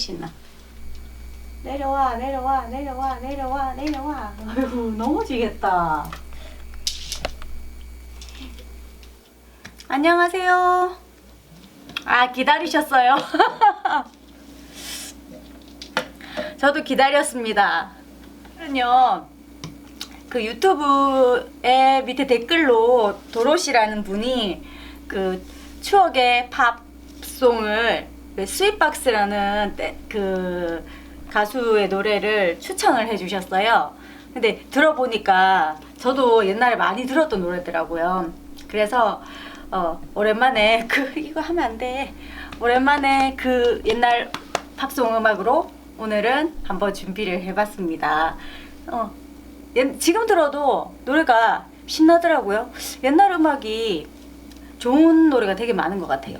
신나. 내려와, 내려와, 내려와, 내려와, 내려와. 아이고, 넘어지겠다. 안녕하세요. 아, 기다리셨어요? 저도 기다렸습니다. 오늘은요, 그 유튜브에 밑에 댓글로 도로시라는 분이 그 추억의 팝송을 그 스윗박스라는 때- 그 가수의 노래를 추천을 해주셨어요. 근데 들어보니까 저도 옛날에 많이 들었던 노래더라고요. 그래서 어, 오랜만에 그 이거 하면 안 돼. 오랜만에 그 옛날 팝송 음악으로 오늘은 한번 준비를 해봤습니다. 어, 옛- 지금 들어도 노래가 신나더라고요. 옛날 음악이 좋은 노래가 되게 많은 것 같아요.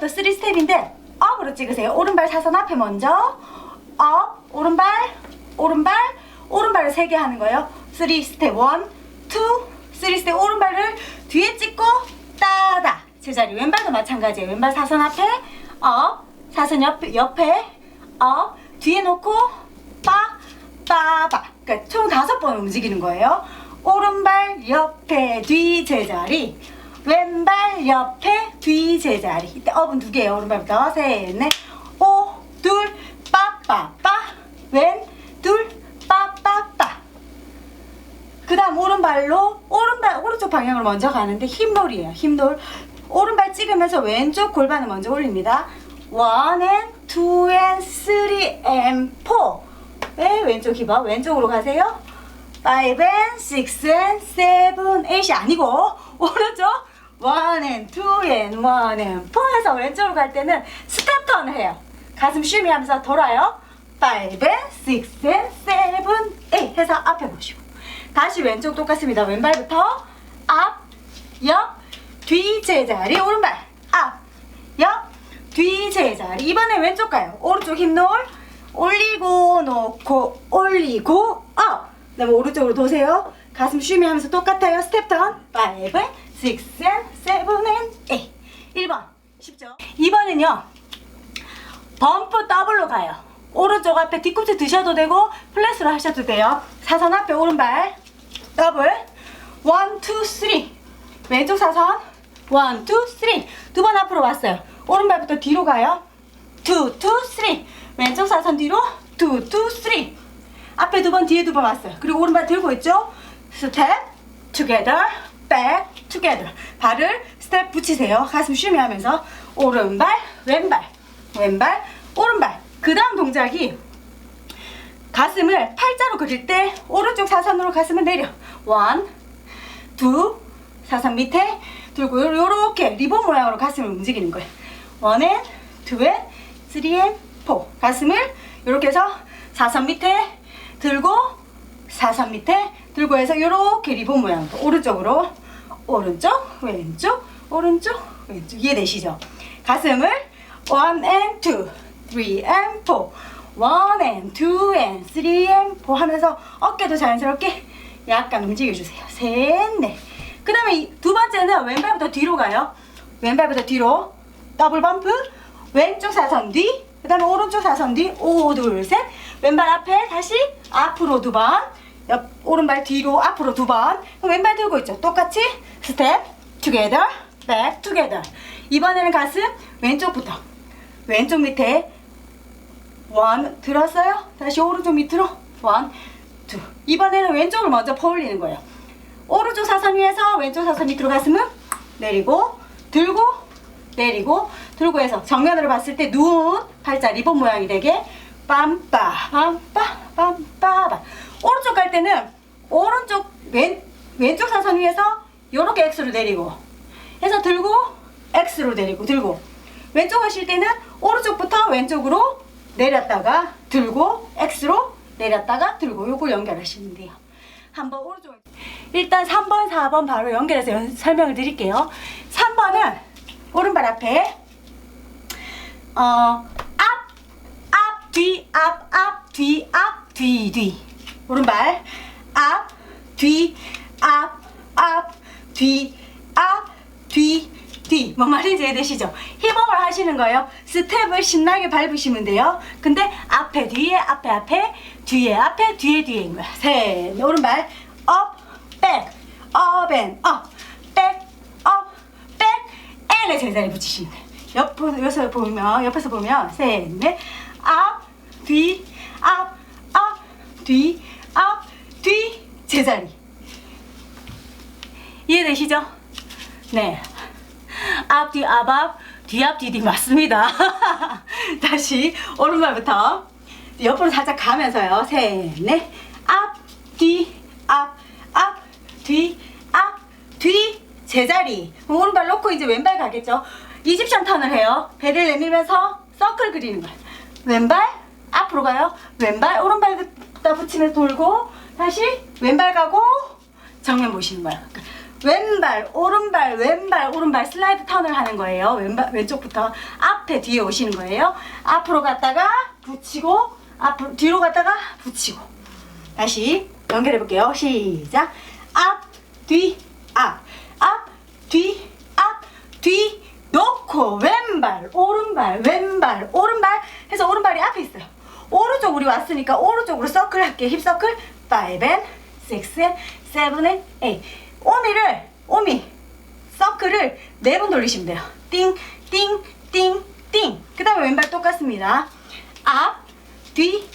오른발부터 3스텝인데 업으로 찍으세요. 오른발 사선 앞에 먼저. 업 오른발 오른발 오른발을 3개 하는 거예요. 3스텝 1 2 3스텝 오른발을 뒤에 찍고 따다. 제자리 왼발도 마찬가지예요. 왼발 사선 앞에 업 사선 옆에 옆에 업 뒤에 놓고 빠 빠바. 그러니까 총 다섯 번 움직이는 거예요. 오른발 옆에 뒤 제자리 왼발 옆에 뒤 제자리. 이때 업은 두 개예요 오른발부터. 셋 넷 오 둘 빠빠빠. 왼 둘 빠빠빠. 그 다음 오른발로 오른발 오른쪽 방향으로 먼저 가는데 흰돌이에요 흰돌. 오른발 찍으면서 왼쪽 골반을 먼저 올립니다. 원 and two and three and four 네, 왼쪽 힙업 왼쪽으로 가세요. five and six and seven eight이 아니고. 오른쪽 one and four 해서 왼쪽으로 갈 때는 스텝 턴을 해요 가슴 쉬미 하면서 돌아요 five and six and seven eight 해서 앞에 보시고 다시 왼쪽 똑같습니다. 왼발부터 앞, 옆, 뒤 제자리 오른발 앞, 옆, 뒤 제자리 이번에 왼쪽 가요. 오른쪽 힘놀 올리고 놓고 올리고 업 그다음에 오른쪽으로 도세요. 가슴 쉬미 하면서 똑같아요. 스텝 턴 5, 6, 7, 7, 8 1번 쉽죠? 2번은요 범프 더블로 가요. 오른쪽 앞에 뒤꿈치 드셔도 되고 플랫으로 하셔도 돼요. 사선 앞에 오른발 더블 원, 투, 쓰리 왼쪽 사선 원, 투, 쓰리 두 번 앞으로 왔어요. 오른발부터 뒤로 가요. 투, 투, 쓰리 왼쪽 사선 뒤로 투, 투, 쓰리 앞에 두 번 뒤에 두 번 왔어요. 그리고 오른발 들고 있죠? 스텝 together back together. 발을 스텝 붙이세요. 가슴 쉬미 하면서 오른발 왼발 왼발 오른발. 그 다음 동작이 가슴을 팔자로 그릴 때 오른쪽 사선으로 가슴을 내려. 원, 두, 사선 밑에 들고 요렇게 리본 모양으로 가슴을 움직이는 거예요. 원엔, 투엔, 쓰리엔, 포 가슴을 요렇게 해서 사선 밑에 들고 사선 밑에 들고 해서 요렇게 리본 모양으로 오른쪽으로 오른쪽 왼쪽 오른쪽 왼쪽 이해되시죠? 가슴을 one and two, three and four, one and two and three and four 하면서 어깨도 자연스럽게 약간 움직여주세요. 셋, 넷. 그 다음에 두 번째는 왼발부터 뒤로 가요. 왼발부터 뒤로 더블 범프 왼쪽 사선 뒤, 그 다음에 오른쪽 사선 뒤, 오, 둘, 셋. 왼발 앞에 다시 앞으로 두 번, 옆 오른발 뒤로 앞으로 두 번. 왼발 들고 있죠. 똑같이 스텝 together, back together. 이번에는 가슴 왼쪽부터 왼쪽 밑에 원 들었어요? 다시 오른쪽 밑으로 원, 투. 이번에는 왼쪽을 먼저 퍼올리는 거예요. 오른쪽 사선 위에서 왼쪽 사선 밑으로 가슴은 내리고 들고 내리고 들고 해서 정면으로 봤을 때 눈 팔자 리본 모양이 되게 빰빠 빰빠 빰빠바 오른쪽 갈 때는 오른쪽 왼 왼쪽 사선 위에서 요렇게 X로 내리고 해서 들고 X로 내리고 들고 왼쪽 하실 때는 오른쪽부터 왼쪽으로 내렸다가 들고 X로 내렸다가 들고 요거 연결하시면 돼요. 한번 오른쪽 일단 3번, 4번 바로 연결해서 연- 설명을 드릴게요. 3번은 오른발 앞에 어, 앞, 앞, 뒤, 앞, 앞, 뒤, 앞, 뒤, 뒤. 오른발 앞, 뒤, 앞, 앞, 뒤, 앞, 뒤, 뒤. 뭔 말인지 이해되시죠? 힙업을 하시는 거예요. 스텝을 신나게 밟으시면 돼요. 근데 앞에, 뒤에, 앞에, 앞에, 뒤에, 앞에, 뒤에, 뒤에인 거야. 셋, 넷. 오른발 업, 백, 업, 앤, 업, 백, 업, 백, 앤의 제자리 붙이시면 돼요. 옆에서 보면, 옆에서 보면, 셋, 넷, 앞, 뒤, 앞, 앞, 뒤, 앞, 뒤, 제자리. 이해되시죠? 네. 앞, 뒤, 앞, 앞, 뒤, 앞, 뒤, 뒤 맞습니다. 다시 오른발부터 옆으로 살짝 가면서요. 셋, 넷. 앞, 뒤, 앞, 앞, 뒤, 앞, 뒤, 제자리. 오른발 놓고 이제 왼발 가겠죠. 이집션 턴을 해요. 배를 내밀면서 서클 그리는 거예요. 왼발 앞으로 가요. 왼발 오른발에 다 붙이면서 돌고 다시 왼발 가고 정면 보시는 거예요. 그러니까 왼발, 오른발, 왼발, 오른발 슬라이드 턴을 하는 거예요. 왼발, 왼쪽부터 앞에 뒤에 오시는 거예요. 앞으로 갔다가 붙이고, 앞으로, 뒤로 갔다가 붙이고. 다시 연결해 볼게요. 시작. 앞, 뒤, 앞, 앞, 뒤, 앞, 뒤, 놓고 왼발, 오른발, 왼발, 오른발 해서 오른발이 앞에 있어요. 오른쪽 우리 왔으니까 오른쪽으로 서클 할게요. 힙 서클. 5 and 6 and 7 and 8. 오미를 오미 서클을 네 번 돌리시면 돼요. 띵, 띵, 띵, 띵. 그 다음에 왼발 똑같습니다. 앞, 뒤,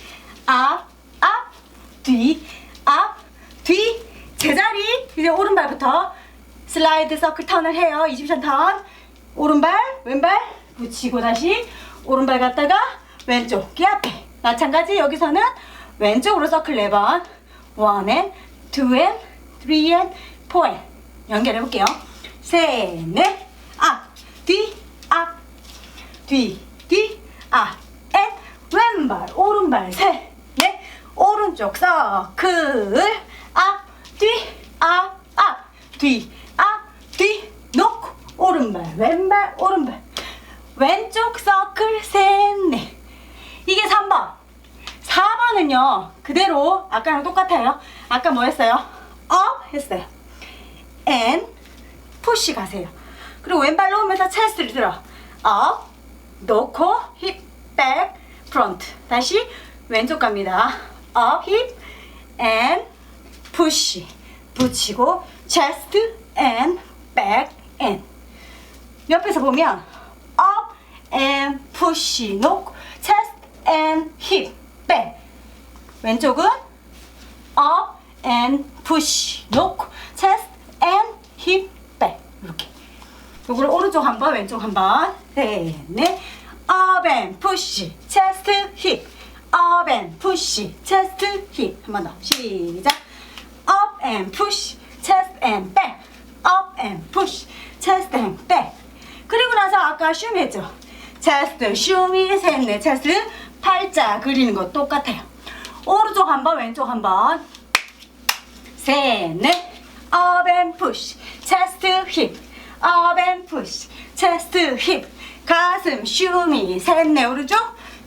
앞, 앞, 뒤, 앞, 뒤, 제자리. 이제 오른발부터 슬라이드 서클 턴을 해요. 이집션 턴. 오른발, 왼발 붙이고 다시 오른발 갔다가 왼쪽 귀 앞에. 마찬가지 여기서는 왼쪽으로 서클 4번. 1 and 2 and 3 and 4 and 연결해 볼게요. 셋, 넷, 앞, 뒤, 앞, 뒤, 뒤, 앞, 앤, 왼발, 오른발, 셋, 넷, 오른쪽 서클, 앞, 뒤, 앞, 앞, 뒤, 앞, 뒤, 놓고, 오른발, 왼발, 오른발, 왼쪽 서클, 셋, 넷. 이게 3번. 4번은요, 그대로 아까랑 똑같아요. 아까 뭐 했어요? 업 했어요. and 푸시 가세요. 그리고 왼발 놓으면서 체스트를 들어. 업, 놓고 힙, 백, 프론트. 다시 왼쪽 갑니다. 업, 힙, and 푸시. 붙이고 체스트 back and. 옆에서 보면 and push 놓고 hip back 왼쪽은 up and push 놓고 chest and hip back 이렇게 요거를 오른쪽 한 번 왼쪽 한번 셋넷 up and push chest hip up and push chest hip 한 번 더 시작 up and push chest and back up and push chest and back 그리고 나서 아까 슈미 했죠 chest 슈미 셋넷 chest 팔자 그리는 거 똑같아요 오른쪽 한 번 왼쪽 한 번 셋 넷 up and push chest hip up and push chest hip 가슴 슈미 셋 넷 오른쪽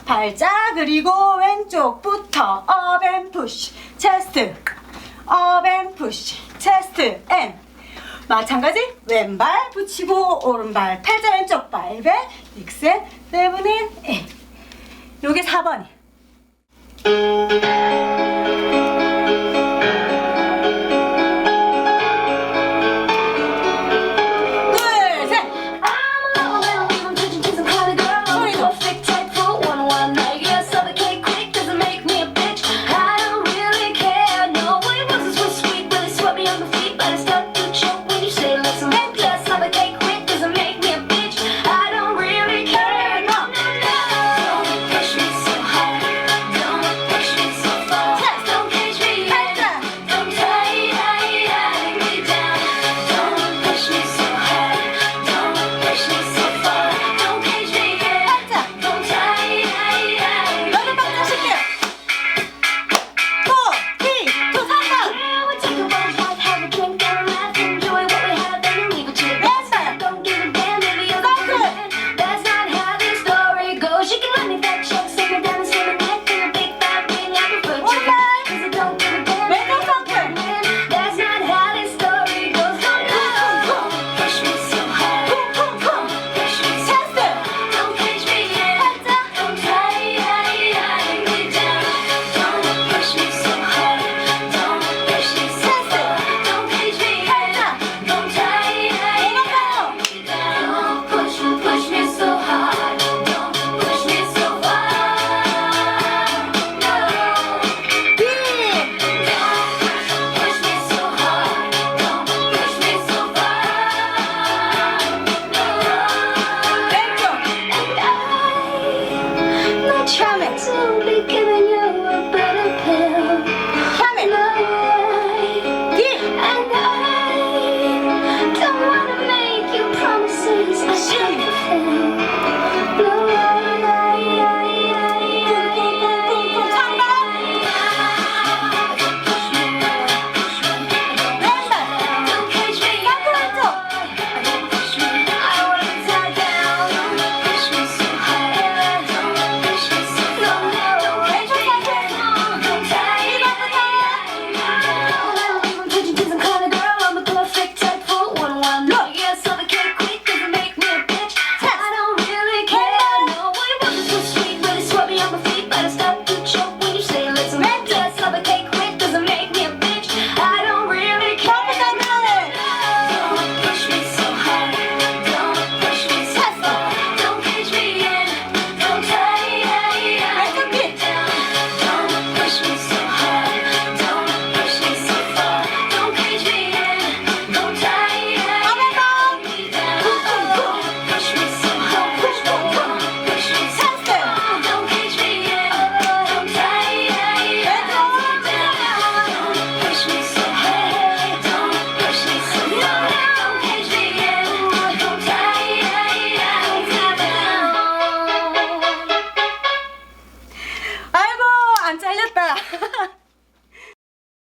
팔자 그리고 왼쪽부터 up and push chest up and push chest and 마찬가지 왼발 붙이고 오른발 팔자 왼쪽 발배 6, 7, 8 요게 4번이